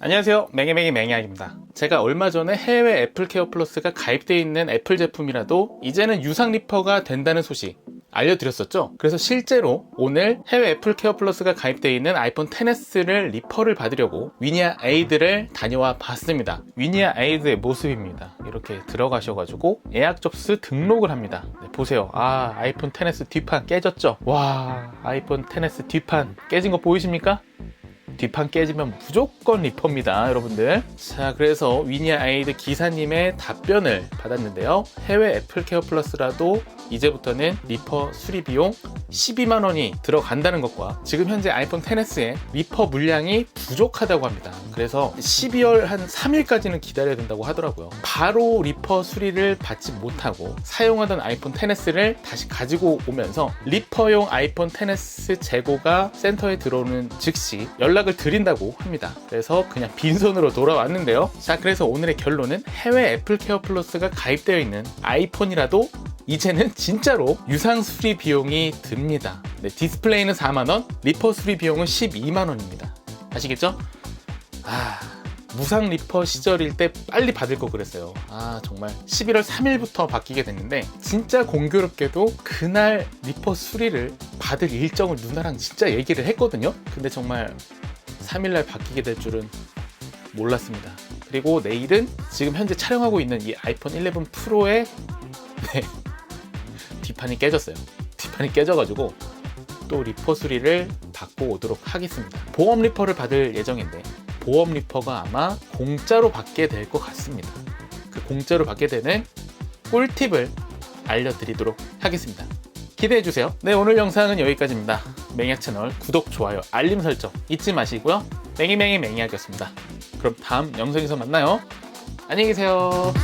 안녕하세요. 맹해맹이 맹이학입니다. 제가 얼마 전에 해외 애플 케어 플러스가 가입되어 있는 애플 제품이라도 이제는 유상 리퍼가 된다는 소식 알려드렸었죠. 그래서 실제로 오늘 해외 애플 케어 플러스가 가입되어 있는 아이폰 10s를 리퍼를 받으려고 위니아 에이드를 다녀와 봤습니다. 위니아 에이드의 모습입니다. 이렇게 들어가셔가지고 예약 접수 등록을 합니다. 네, 보세요. 아 아이폰 10s 뒷판 깨졌죠? 와 아이폰 10s 뒷판 깨진 거 보이십니까? 뒷판 깨지면 무조건 리퍼입니다, 여러분들. 자, 그래서 위니아 아이드 기사님의 답변을 받았는데요. 해외 애플 케어 플러스라도 이제부터는 리퍼 수리 비용 12만 원이 들어간다는 것과 지금 현재 아이폰 10s의 리퍼 물량이 부족하다고 합니다. 그래서 12월 한 3일까지는 기다려야 된다고 하더라고요. 바로 리퍼 수리를 받지 못하고 사용하던 아이폰 10s를 다시 가지고 오면서 리퍼용 아이폰 10s 재고가 센터에 들어오는 즉시 연락을 드린다고 합니다. 그래서 그냥 빈손으로 돌아왔는데요. 자, 그래서 오늘의 결론은 해외 애플 케어 플러스가 가입되어 있는 아이폰이라도 이제는 진짜로 유상 수리 비용이 듭니다. 네, 디스플레이는 4만원, 리퍼 수리 비용은 12만원입니다. 아시겠죠? 아, 무상 리퍼 시절일 때 빨리 받을 거 그랬어요. 아, 정말 11월 3일부터 바뀌게 됐는데, 진짜 공교롭게도 그날 리퍼 수리를 받을 일정을 누나랑 진짜 얘기를 했거든요? 근데 정말 3일날 바뀌게 될 줄은 몰랐습니다. 그리고 내일은 지금 현재 촬영하고 있는 이 아이폰 11 프로의 네, 뒷판이 깨졌어요. 뒷판이 깨져가지고 또 리퍼 수리를 받고 오도록 하겠습니다. 보험 리퍼를 받을 예정인데 보험 리퍼가 아마 공짜로 받게 될 것 같습니다. 그 공짜로 받게 되는 꿀팁을 알려드리도록 하겠습니다. 기대해 주세요. 네, 오늘 영상은 여기까지입니다. 맹약 채널 구독, 좋아요, 알림 설정 잊지 마시고요. 맹이맹이 맹이약이었습니다. 그럼 다음 영상에서 만나요. 안녕히 계세요.